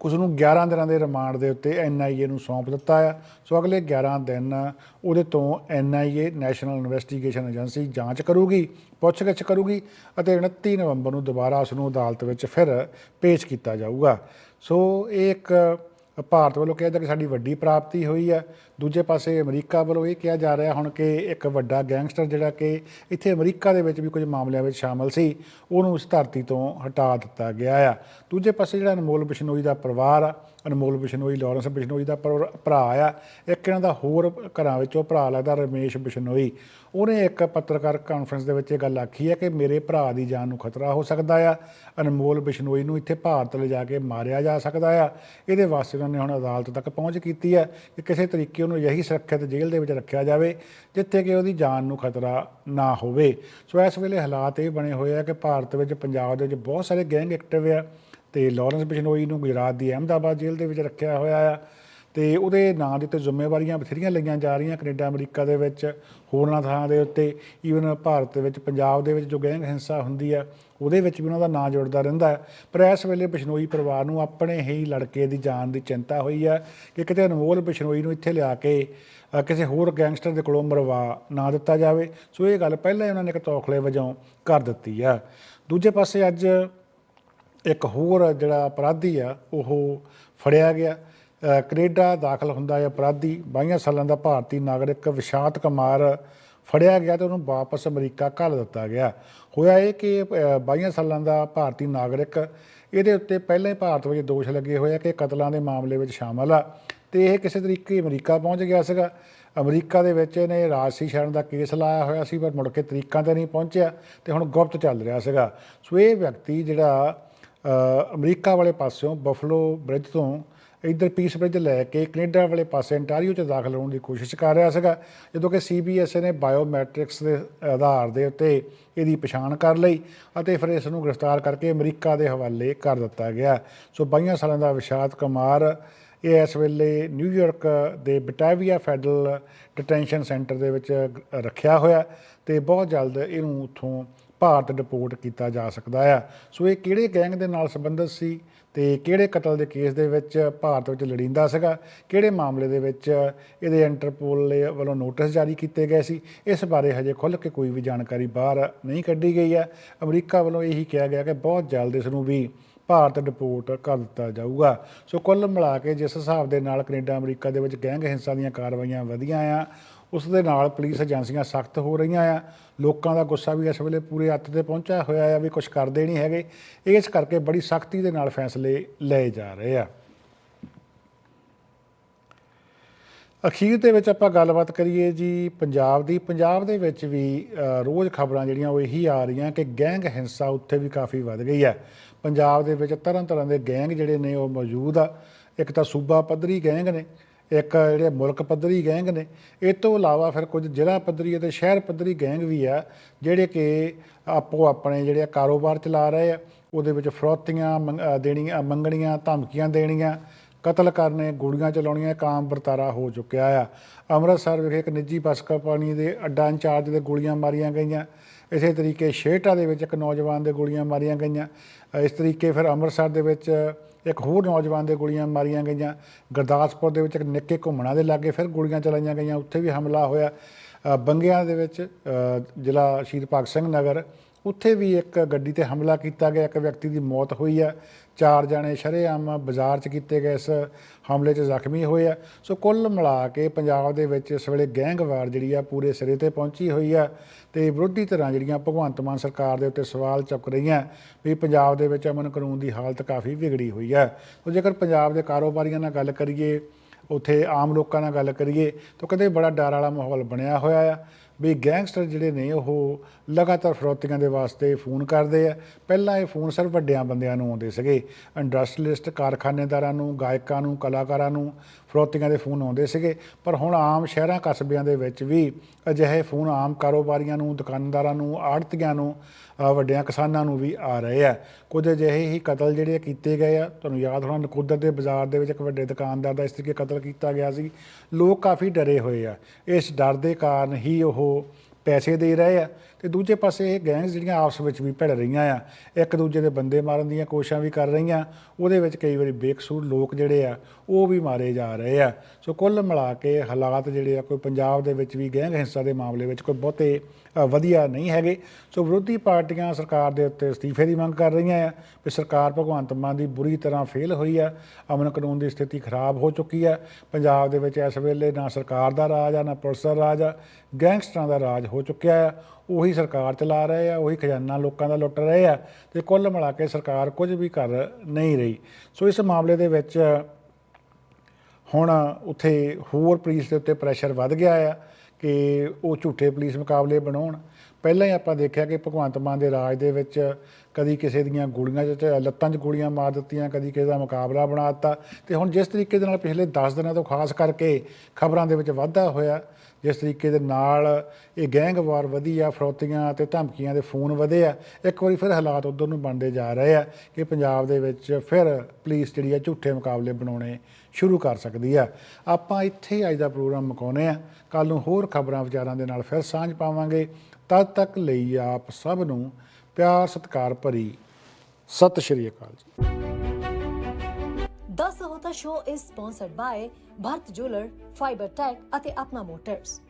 ਉਸ ਨੂੰ 11 ਦਿਨਾਂ ਦੇ ਰਿਮਾਂਡ ਦੇ ਉੱਤੇ ਐਨਆਈਏ ਨੂੰ ਸੌਂਪ ਦਿੱਤਾ ਆ। ਸੋ ਅਗਲੇ 11 ਦਿਨ ਉਹਦੇ ਤੋਂ ਐਨਆਈਏ ਨੈਸ਼ਨਲ ਇਨਵੈਸਟੀਗੇਸ਼ਨ ਏਜੰਸੀ ਜਾਂਚ ਕਰੂਗੀ, ਪੁੱਛਗਿੱਛ ਕਰੂਗੀ ਅਤੇ 29 ਨਵੰਬਰ ਨੂੰ ਦੁਬਾਰਾ ਉਸ ਨੂੰ ਅਦਾਲਤ ਵਿੱਚ ਫਿਰ ਪੇਸ਼ ਕੀਤਾ ਜਾਊਗਾ। ਸੋ ਇਹ ਇੱਕ ਭਾਰਤ ਵੱਲੋਂ ਕਿਹਾ ਜਾ ਕਿ ਸਾਡੀ ਵੱਡੀ ਪ੍ਰਾਪਤੀ ਹੋਈ ਹੈ ਦੂਜੇ ਪਾਸੇ ਅਮਰੀਕਾ ਵੱਲੋਂ ਇਹ ਕਿਹਾ ਜਾ ਰਿਹਾ ਹੁਣ ਕਿ ਇੱਕ ਵੱਡਾ ਗੈਂਗਸਟਰ ਜਿਹੜਾ ਕਿ ਇੱਥੇ ਅਮਰੀਕਾ ਦੇ ਵਿੱਚ ਵੀ ਕੁਝ ਮਾਮਲਿਆਂ ਵਿੱਚ ਸ਼ਾਮਲ ਸੀ, ਉਹਨੂੰ ਇਸ ਧਰਤੀ ਤੋਂ ਹਟਾ ਦਿੱਤਾ ਗਿਆ ਆ। ਦੂਜੇ ਪਾਸੇ ਜਿਹੜਾ ਅਨਮੋਲ ਬਿਸ਼ਨੋਈ ਦਾ ਪਰਿਵਾਰ ਆ ਅਨਮੋਲ ਬਿਸ਼ਨੋਈ, ਲਾਰੈਂਸ ਬਿਸ਼ਨੋਈ ਦਾ ਪਰ- ਭਰਾ ਆ। ਇੱਕ ਇਹਨਾਂ ਦਾ ਹੋਰ ਘਰਾਂ ਵਿੱਚੋਂ ਭਰਾ ਲੱਗਦਾ, ਰਮੇਸ਼ ਬਿਸ਼ਨੋਈ। ਉਹਨੇ ਇੱਕ ਪੱਤਰਕਾਰ ਕਾਨਫਰੰਸ ਦੇ ਵਿੱਚ ਇਹ ਗੱਲ ਆਖੀ ਹੈ ਕਿ ਮੇਰੇ ਭਰਾ ਦੀ ਜਾਨ ਨੂੰ ਖਤਰਾ ਹੋ ਸਕਦਾ ਆ। ਅਨਮੋਲ ਬਿਸ਼ਨੋਈ ਨੂੰ ਇੱਥੇ ਭਾਰਤ ਲਿਜਾ ਕੇ ਮਾਰਿਆ ਜਾ ਸਕਦਾ ਆ। ਇਹਦੇ ਵਾਸਤੇ ਉਹਨਾਂ ਨੇ ਹੁਣ ਅਦਾਲਤ ਤੱਕ ਪਹੁੰਚ ਕੀਤੀ ਹੈ ਕਿ ਕਿਸੇ ਤਰੀਕੇ ਉਹਨੂੰ ਅਜਿਹੀ ਸੁਰੱਖਿਅਤ ਜੇਲ੍ਹ ਦੇ ਵਿੱਚ ਰੱਖਿਆ ਜਾਵੇ, ਜਿੱਥੇ ਕਿ ਉਹਦੀ ਜਾਨ ਨੂੰ ਖਤਰਾ ਨਾ ਹੋਵੇ। ਸੋ ਇਸ ਵੇਲੇ ਹਾਲਾਤ ਇਹ ਬਣੇ ਹੋਏ ਆ ਕਿ ਭਾਰਤ ਵਿੱਚ ਪੰਜਾਬ ਦੇ ਵਿੱਚ ਬਹੁਤ ਸਾਰੇ ਗੈਂਗ ਐਕਟਿਵ ਆ। ਤੇ ਲਾਰੈਂਸ ਬਿਸ਼ਨੋਈ ਨੂੰ ਗੁਜਰਾਤ ਦੀ ਅਹਿਮਦਾਬਾਦ ਜੇਲ੍ਹ ਦੇ ਵਿੱਚ ਰੱਖਿਆ ਹੋਇਆ ਆ। ਤੇ ਉਹਦੇ ਨਾਂ ਦੇ ਉੱਤੇ ਜ਼ਿੰਮੇਵਾਰੀਆਂ ਬਥੇਰੀਆਂ ਲਈਆਂ ਜਾ ਰਹੀਆਂ ਕੈਨੇਡਾ, ਅਮਰੀਕਾ ਦੇ ਵਿੱਚ, ਹੋਰਨਾਂ ਥਾਂ ਦੇ ਉੱਤੇ ਈਵਨ ਭਾਰਤ ਦੇ ਵਿੱਚ, ਪੰਜਾਬ ਦੇ ਵਿੱਚ ਜੋ ਗੈਂਗ ਹਿੰਸਾ ਹੁੰਦੀ ਆ, ਉਹਦੇ ਵਿੱਚ ਵੀ ਉਹਨਾਂ ਦਾ ਨਾਂ ਜੁੜਦਾ ਰਹਿੰਦਾ ਹੈ। ਪਰ ਇਸ ਵੇਲੇ ਬਿਸ਼ਨੋਈ ਪਰਿਵਾਰ ਨੂੰ ਆਪਣੇ ਹੀ ਲੜਕੇ ਦੀ ਜਾਨ ਦੀ ਚਿੰਤਾ ਹੋਈ ਆ ਕਿ ਕਿਤੇ ਅਨਮੋਲ ਬਿਸ਼ਨੋਈ ਨੂੰ ਇੱਥੇ ਲਿਆ ਕੇ ਕਿਸੇ ਹੋਰ ਗੈਂਗਸਟਰ ਦੇ ਕੋਲੋਂ ਮਰਵਾ ਨਾ ਦਿੱਤਾ ਜਾਵੇ। ਸੋ ਇਹ ਗੱਲ ਪਹਿਲਾਂ ਹੀ ਉਹਨਾਂ ਨੇ ਇੱਕ ਤੌਖਲੇ ਵਜੋਂ ਕਰ ਦਿੱਤੀ ਆ। ਦੂਜੇ ਪਾਸੇ ਅੱਜ ਇੱਕ ਹੋਰ ਜਿਹੜਾ ਅਪਰਾਧੀ ਆ ਉਹ ਫੜਿਆ ਗਿਆ। ਅ, ਕੈਨੇਡਾ ਦਾਖਲ ਹੁੰਦਾ ਹੈ ਅਪਰਾਧੀ 22 ਸਾਲਾਂ ਦਾ ਭਾਰਤੀ ਨਾਗਰਿਕ ਵਿਸ਼ਾਂਤ ਕੁਮਾਰ ਫੜਿਆ ਗਿਆ ਤੇ ਉਹਨੂੰ ਵਾਪਸ ਅਮਰੀਕਾ ਘੱਲ ਦਿੱਤਾ ਗਿਆ। ਹੋਇਆ ਇਹ ਕਿ ਅ, 22 ਸਾਲਾਂ ਦਾ ਭਾਰਤੀ ਨਾਗਰਿਕ ਇਹਦੇ ਉੱਤੇ ਪਹਿਲਾਂ ਹੀ ਭਾਰਤ ਵਿੱਚ ਦੋਸ਼ ਲੱਗੇ ਹੋਏ ਆ ਕਿ ਕਤਲਾਂ ਦੇ ਮਾਮਲੇ ਵਿੱਚ ਸ਼ਾਮਲ ਆ ਤੇ ਇਹ ਕਿਸੇ ਤਰੀਕੇ ਅਮਰੀਕਾ ਪਹੁੰਚ ਗਿਆ ਸੀਗਾ। ਅਮਰੀਕਾ ਦੇ ਵਿੱਚ ਇਹਨੇ ਰਾਜਸੀ ਸ਼ਰਨ ਦਾ ਕੇਸ ਲਾਇਆ ਹੋਇਆ ਸੀ ਪਰ ਮੁੜ ਕੇ ਤਰੀਕਾਂ ਤੇ ਨਹੀਂ ਪਹੁੰਚਿਆ ਤੇ ਹੁਣ ਗੁਪਤ ਚੱਲ ਰਿਹਾ ਸੀਗਾ। ਸੋ ਇਹ ਵਿਅਕਤੀ ਜਿਹੜਾ ਅਮਰੀਕਾ ਵਾਲੇ ਪਾਸਿਓਂ ਬਫਲੋ ਬ੍ਰਿਜ ਤੋਂ ਇੱਧਰ ਪੀਸ ਬ੍ਰਿਜ ਲੈ ਕੇ ਕੈਨੇਡਾ ਵਾਲੇ ਪਾਸੇ ਅੰਟਾਰੀਓ 'ਚ ਦਾਖਲ ਹੋਣ ਦੀ ਕੋਸ਼ਿਸ਼ ਕਰ ਰਿਹਾ ਸੀਗਾ, ਜਦੋਂ ਕਿ ਸੀਬੀਐਸਏ ਨੇ ਬਾਇਓਮੈਟ੍ਰਿਕਸ ਦੇ ਆਧਾਰ ਦੇ ਉੱਤੇ ਇਹਦੀ ਪਛਾਣ ਕਰ ਲਈ ਅਤੇ ਫਿਰ ਇਸ ਨੂੰ ਗ੍ਰਿਫਤਾਰ ਕਰਕੇ ਅਮਰੀਕਾ ਦੇ ਹਵਾਲੇ ਕਰ ਦਿੱਤਾ ਗਿਆ। ਸੋ 22 ਸਾਲਾਂ ਦਾ ਵਿਸ਼ਾਦ ਕੁਮਾਰ ਇਹ ਇਸ ਵੇਲੇ ਨਿਊਯਾਰਕ ਦੇ ਬਟਾਵੀਆ ਫੈਡਰਲ ਡਿਟੈਂਸ਼ਨ ਸੈਂਟਰ ਦੇ ਵਿੱਚ ਰੱਖਿਆ ਹੋਇਆ ਤੇ ਬਹੁਤ ਜਲਦ ਇਹਨੂੰ ਉੱਥੋਂ ਭਾਰਤ ਡਿਪੋਰਟ ਕੀਤਾ ਜਾ ਸਕਦਾ ਆ। ਸੋ ਇਹ ਕਿਹੜੇ ਗੈਂਗ ਦੇ ਨਾਲ ਸੰਬੰਧਿਤ ਸੀ ਤੇ ਕਿਹੜੇ ਕਤਲ ਦੇ ਕੇਸ ਦੇ ਵਿੱਚ ਭਾਰਤ ਵਿੱਚ ਲੜਿੰਦਾ ਸੀਗਾ? ਕਿਹੜੇ ਮਾਮਲੇ ਦੇ ਵਿੱਚ ਇਹਦੇ ਇੰਟਰਪੋਲ ਵੱਲੋਂ ਨੋਟਿਸ ਜਾਰੀ ਕੀਤੇ ਗਏ ਸੀ? ਇਸ ਬਾਰੇ ਹਜੇ ਖੁੱਲ੍ਹ ਕੇ ਕੋਈ ਵੀ ਜਾਣਕਾਰੀ ਬਾਹਰ ਨਹੀਂ ਕੱਢੀ ਗਈ ਹੈ ਅਮਰੀਕਾ ਵੱਲੋਂ ਇਹੀ ਕਿਹਾ ਗਿਆ ਕਿ ਬਹੁਤ ਜਲਦ ਇਸ ਨੂੰ ਵੀ ਭਾਰਤ ਡਿਪੋਰਟ ਕਰ ਦਿੱਤਾ ਜਾਊਗਾ। ਸੋ ਕੁੱਲ ਮਿਲਾ ਕੇ ਜਿਸ ਹਿਸਾਬ ਦੇ ਨਾਲ ਕੈਨੇਡਾ ਅਮਰੀਕਾ ਦੇ ਵਿੱਚ ਗੈਂਗ ਹਿੰਸਾ ਦੀਆਂ ਕਾਰਵਾਈਆਂ ਵਧੀਆਂ ਆ ਉਸ ਦੇ ਨਾਲ ਪੁਲਿਸ ਏਜੰਸੀਆਂ ਸਖਤ ਹੋ ਰਹੀਆਂ ਆ। ਲੋਕਾਂ ਦਾ ਗੁੱਸਾ ਵੀ ਇਸ ਵੇਲੇ ਪੂਰੇ ਅੱਤ ਤੇ ਪਹੁੰਚਿਆ ਹੋਇਆ ਆ ਵੀ ਕੁਝ ਕਰਦੇ ਨਹੀਂ ਹੈਗੇ। ਇਸ ਕਰਕੇ ਬੜੀ ਸਖਤੀ ਦੇ ਨਾਲ ਫੈਸਲੇ ਲਏ ਜਾ ਰਹੇ ਆ। ਅਖੀਰ ਦੇ ਵਿੱਚ ਆਪਾਂ ਗੱਲਬਾਤ ਕਰੀਏ ਜੀ ਪੰਜਾਬ ਦੀ। ਪੰਜਾਬ ਦੇ ਵਿੱਚ ਵੀ ਰੋਜ਼ ਖਬਰਾਂ ਜਿਹੜੀਆਂ ਉਹ ਇਹੀ ਆ ਰਹੀਆਂ ਕਿ ਗੈਂਗ ਹਿੰਸਾ ਉੱਥੇ ਵੀ ਕਾਫੀ ਵੱਧ ਗਈ ਹੈ ਪੰਜਾਬ ਦੇ ਵਿੱਚ ਤਰ੍ਹਾਂ ਤਰ੍ਹਾਂ ਦੇ ਗੈਂਗ ਜਿਹੜੇ ਨੇ ਉਹ ਮੌਜੂਦ ਆ। ਇੱਕ ਤਾਂ ਸੂਬਾ ਪੱਧਰੀ ਗੈਂਗ ਨੇ ਇੱਕ ਜਿਹੜੇ ਮੁਲਕ ਪੱਧਰੀ ਗੈਂਗ ਨੇ, ਇਹ ਤੋਂ ਇਲਾਵਾ ਫਿਰ ਕੁਝ ਜ਼ਿਲ੍ਹਾ ਪੱਧਰੀ ਅਤੇ ਸ਼ਹਿਰ ਪੱਧਰੀ ਗੈਂਗ ਵੀ ਆ, ਜਿਹੜੇ ਕਿ ਆਪੋ ਆਪਣੇ ਜਿਹੜੇ ਕਾਰੋਬਾਰ ਚਲਾ ਰਹੇ ਆ, ਉਹਦੇ ਵਿੱਚ ਫਰੋਤੀਆਂ ਮੰਗ- ਦੇਣੀਆਂ, ਮੰਗਣੀਆਂ, ਧਮਕੀਆਂ ਦੇਣੀਆਂ, ਕਤਲ ਕਰਨੇ, ਗੋਲੀਆਂ ਚਲਾਉਣੀਆਂ ਇੱਕ ਆਮ ਵਰਤਾਰਾ ਹੋ ਚੁੱਕਿਆ ਆ। ਅੰਮ੍ਰਿਤਸਰ ਵਿਖੇ ਇੱਕ ਨਿੱਜੀ ਬੱਸ ਕੰਪਨੀ ਦੇ ਅੱਡਾ ਇੰਚਾਰਜ ਦੇ ਗੋਲੀਆਂ ਮਾਰੀਆਂ ਗਈਆਂ। ਇਸੇ ਤਰੀਕੇ ਸ਼ੇਟਾ ਦੇ ਵਿੱਚ ਇੱਕ ਨੌਜਵਾਨ ਦੇ ਗੋਲੀਆਂ ਮਾਰੀਆਂ ਗਈਆਂ। ਇਸ ਤਰੀਕੇ ਫਿਰ ਅੰਮ੍ਰਿਤਸਰ ਦੇ ਵਿੱਚ ਇੱਕ ਹੋਰ ਨੌਜਵਾਨ ਦੇ ਗੋਲੀਆਂ ਮਾਰੀਆਂ ਗਈਆਂ। ਗੁਰਦਾਸਪੁਰ ਦੇ ਵਿੱਚ ਇੱਕ ਨਿੱਕੇ ਘੁੰਮਣਾ ਦੇ ਲਾਗੇ ਫਿਰ ਗੋਲੀਆਂ ਚਲਾਈਆਂ ਗਈਆਂ। ਉੱਥੇ ਵੀ ਹਮਲਾ ਹੋਇਆ। ਬੰਗਿਆਂ ਦੇ ਵਿੱਚ ਜ਼ਿਲ੍ਹਾ ਸ਼ਹੀਦ ਭਗਤ ਸਿੰਘ ਨਗਰ। ਉੱਥੇ ਵੀ ਇੱਕ ਗੱਡੀ ਤੇ ਹਮਲਾ ਕੀਤਾ ਗਿਆ। ਇੱਕ ਵਿਅਕਤੀ ਦੀ ਮੌਤ ਹੋਈ ਆ। ਚਾਰ ਜਣੇ ਸ਼ਰੇਆਮ ਬਾਜ਼ਾਰ 'ਚ ਕੀਤੇ ਗਏ ਇਸ ਹਮਲੇ 'ਚ ਜ਼ਖਮੀ ਹੋਏ ਆ। ਸੋ ਕੁੱਲ ਮਿਲਾ ਕੇ ਪੰਜਾਬ ਦੇ ਵਿੱਚ ਇਸ ਵੇਲੇ ਗੈਂਗਵਾਰ ਜਿਹੜੀ ਆ ਪੂਰੇ ਸਿਰੇ ਤੇ ਪਹੁੰਚੀ ਹੋਈ ਆ ਤੇ ਵਿਰੋਧੀ ਧਿਰਾਂ ਜਿਹੜੀਆਂ ਭਗਵੰਤ ਮਾਨ ਸਰਕਾਰ ਦੇ ਉੱਤੇ ਸਵਾਲ ਚੁੱਕ ਰਹੀਆਂ ਵੀ ਪੰਜਾਬ ਦੇ ਵਿੱਚ ਅਮਨ ਕਾਨੂੰਨ ਦੀ ਹਾਲਤ ਕਾਫੀ ਵਿਗੜੀ ਹੋਈ ਆ। ਸੋ ਜੇਕਰ ਪੰਜਾਬ ਦੇ ਕਾਰੋਬਾਰੀਆਂ ਨਾਲ ਗੱਲ ਕਰੀਏ, ਉੱਥੇ ਆਮ ਲੋਕਾਂ ਨਾਲ ਗੱਲ ਕਰੀਏ, ਤਾਂ ਕਦੇ ਬੜਾ ਡਰ ਵਾਲਾ ਮਾਹੌਲ ਬਣਿਆ ਹੋਇਆ ਆ। ਵੀ ਗੈਂਗਸਟਰ ਜਿਹੜੇ ਨੇ ਉਹ ਲਗਾਤਾਰ ਫਰੋਤੀਆਂ ਦੇ ਵਾਸਤੇ ਫੋਨ ਕਰਦੇ ਆ। ਪਹਿਲਾਂ ਇਹ ਫੋਨ ਸਿਰਫ ਵੱਡਿਆਂ ਬੰਦਿਆਂ ਨੂੰ ਆਉਂਦੇ ਸੀਗੇ। ਇੰਡਸਟਰੀਲਿਸਟ ਕਾਰਖਾਨੇਦਾਰਾਂ ਨੂੰ, ਗਾਇਕਾਂ ਨੂੰ, ਕਲਾਕਾਰਾਂ ਨੂੰ ਫਰੋਤੀਆਂ ਦੇ ਫੋਨ ਆਉਂਦੇ ਸੀਗੇ। ਪਰ ਹੁਣ ਆਮ ਸ਼ਹਿਰਾਂ, ਕਸਬਿਆਂ ਦੇ ਵਿੱਚ ਵੀ ਅਜਿਹੇ ਫੋਨ ਆਮ ਕਾਰੋਬਾਰੀਆਂ ਨੂੰ, ਦੁਕਾਨਦਾਰਾਂ ਨੂੰ ਆੜਤੀਆਂ ਨੂੰ ਵੱਡਿਆਂ ਕਿਸਾਨਾਂ ਨੂੰ ਵੀ ਆ ਰਹੇ ਆ। ਕੁਝ ਅਜਿਹੇ ਹੀ ਕਤਲ ਜਿਹੜੇ ਕੀਤੇ ਗਏ ਆ, ਤੁਹਾਨੂੰ ਯਾਦ ਹੋਣਾ, ਨਕੋਦਰ ਦੇ ਬਾਜ਼ਾਰ ਦੇ ਵਿੱਚ ਇੱਕ ਵੱਡੇ ਦੁਕਾਨਦਾਰ ਦਾ ਇਸ ਤਰੀਕੇ ਕਤਲ ਕੀਤਾ ਗਿਆ ਸੀ। ਲੋਕ ਕਾਫੀ ਡਰੇ ਹੋਏ ਆ। ਇਸ ਡਰ ਦੇ ਕਾਰਨ ਹੀ ਉਹ ਪੈਸੇ ਦੇ ਰਹੇ ਆ। ਤੇ ਦੂਜੇ ਪਾਸੇ ਇਹ ਗੈਂਗਸ ਜਿਹੜੀਆਂ ਆਪਸ ਵਿੱਚ ਵੀ ਭਿੜ ਰਹੀਆਂ ਆ, ਇੱਕ ਦੂਜੇ ਦੇ ਬੰਦੇ ਮਾਰਨ ਦੀਆਂ ਕੋਸ਼ਿਸ਼ਾਂ ਵੀ ਕਰ ਰਹੀਆਂ। ਉਹਦੇ ਵਿੱਚ ਕਈ ਵਾਰੀ ਬੇਕਸੂਰ ਲੋਕ ਜਿਹੜੇ ਆ, ਉਹ ਵੀ ਮਾਰੇ ਜਾ ਰਹੇ ਆ। ਸੋ ਕੁੱਲ ਮਿਲਾ ਕੇ ਹਾਲਾਤ ਜਿਹੜੇ ਆ, ਕੋਈ ਪੰਜਾਬ ਦੇ ਵਿੱਚ ਵੀ ਗੈਂਗ ਹਿੰਸਾ ਦੇ ਮਾਮਲੇ ਵਿੱਚ ਕੋਈ ਬਹੁਤੇ ਵਧੀਆ ਨਹੀਂ ਹੈਗੇ। ਸੋ ਵਿਰੋਧੀ ਪਾਰਟੀਆਂ ਸਰਕਾਰ ਦੇ ਉੱਤੇ ਅਸਤੀਫੇ ਦੀ ਮੰਗ ਕਰ ਰਹੀਆਂ ਆ ਵੀ ਸਰਕਾਰ ਭਗਵੰਤ ਮਾਨ ਦੀ ਬੁਰੀ ਤਰ੍ਹਾਂ ਫੇਲ ਹੋਈ ਆ, ਅਮਨ ਕਾਨੂੰਨ ਦੀ ਸਥਿਤੀ ਖਰਾਬ ਹੋ ਚੁੱਕੀ ਆ। ਪੰਜਾਬ ਦੇ ਵਿੱਚ ਇਸ ਵੇਲੇ ਨਾ ਸਰਕਾਰ ਦਾ ਰਾਜ ਆ, ਨਾ ਪੁਲਿਸ ਦਾ ਰਾਜ ਆ, ਗੈਂਗਸਟਰਾਂ ਦਾ ਰਾਜ ਹੋ ਚੁੱਕਿਆ ਆ। ਉਹੀ ਸਰਕਾਰ ਚਲਾ ਰਹੇ ਆ, ਉਹੀ ਖਜ਼ਾਨਾ ਲੋਕਾਂ ਦਾ ਲੁੱਟ ਰਹੇ ਆ ਤੇ ਕੁੱਲ ਮਿਲਾ ਕੇ ਸਰਕਾਰ ਕੁਝ ਵੀ ਕਰ ਨਹੀਂ ਰਹੀ। ਸੋ ਇਸ ਮਾਮਲੇ ਦੇ ਵਿੱਚ ਹੁਣ ਉੱਥੇ ਹੋਰ ਪੁਲਿਸ ਦੇ ਉੱਤੇ ਪ੍ਰੈਸ਼ਰ ਵੱਧ ਗਿਆ ਆ। ਕਿ ਉਹ ਝੂਠੇ ਪੁਲਿਸ ਮੁਕਾਬਲੇ ਬਣਾਉਣ। ਪਹਿਲਾਂ ਹੀ ਆਪਾਂ ਦੇਖਿਆ ਕਿ ਭਗਵੰਤ ਮਾਨ ਦੇ ਰਾਜ ਦੇ ਵਿੱਚ ਕਦੀ ਕਿਸੇ ਦੀਆਂ ਗੋਲੀਆਂ 'ਚ ਲੱਤਾਂ 'ਚ ਗੋਲੀਆਂ ਮਾਰ ਦਿੱਤੀਆਂ, ਕਦੀ ਕਿਸੇ ਦਾ ਮੁਕਾਬਲਾ ਬਣਾ ਦਿੱਤਾ। ਤੇ ਹੁਣ ਜਿਸ ਤਰੀਕੇ ਦੇ ਨਾਲ ਪਿਛਲੇ 10 ਦਿਨਾਂ ਤੋਂ ਖਾਸ ਕਰਕੇ ਖਬਰਾਂ ਦੇ ਵਿੱਚ ਵਾਧਾ ਹੋਇਆ, ਜਿਸ ਤਰੀਕੇ ਦੇ ਨਾਲ ਇਹ ਗੈਂਗਵਾਰ ਵਧੀ ਆ ਫਰੋਤੀਆਂ ਤੇ ਧਮਕੀਆਂ ਦੇ ਫੋਨ ਵਧੇ ਆ ਇੱਕ ਵਾਰੀ ਫਿਰ ਹਾਲਾਤ ਉਧਰ ਨੂੰ ਬਣਦੇ ਜਾ ਰਹੇ ਆ ਕਿ ਪੰਜਾਬ ਦੇ ਵਿੱਚ ਫਿਰ ਪੁਲਿਸ ਜਿਹੜੀ ਆ ਝੂਠੇ ਮੁਕਾਬਲੇ ਬਣਾਉਣੇ ਸ਼ੁਰੂ ਕਰ ਸਕਦੀ ਆ। ਆਪਾਂ ਇੱਥੇ ਅੱਜ ਦਾ ਪ੍ਰੋਗਰਾਮ ਮੁਕਾਉਨੇ ਆ। ਕੱਲ ਨੂੰ ਹੋਰ ਖਬਰਾਂ ਵਿਚਾਰਾਂ ਦੇ ਨਾਲ ਫਿਰ ਸਾਂਝ ਪਾਵਾਂਗੇ। ਤਦ ਤੱਕ ਲਈ ਆਪ ਸਭ ਨੂੰ ਪਿਆਰ ਸਤਿਕਾਰ ਭਰੀ ਸਤਿ ਸ਼੍ਰੀ ਅਕਾਲ ਜੀ। The Sahota Show is sponsored by Bharat Jeweler, Fiber Tech ਅਤੇ ਆਪਣਾ ਮੋਟਰਸ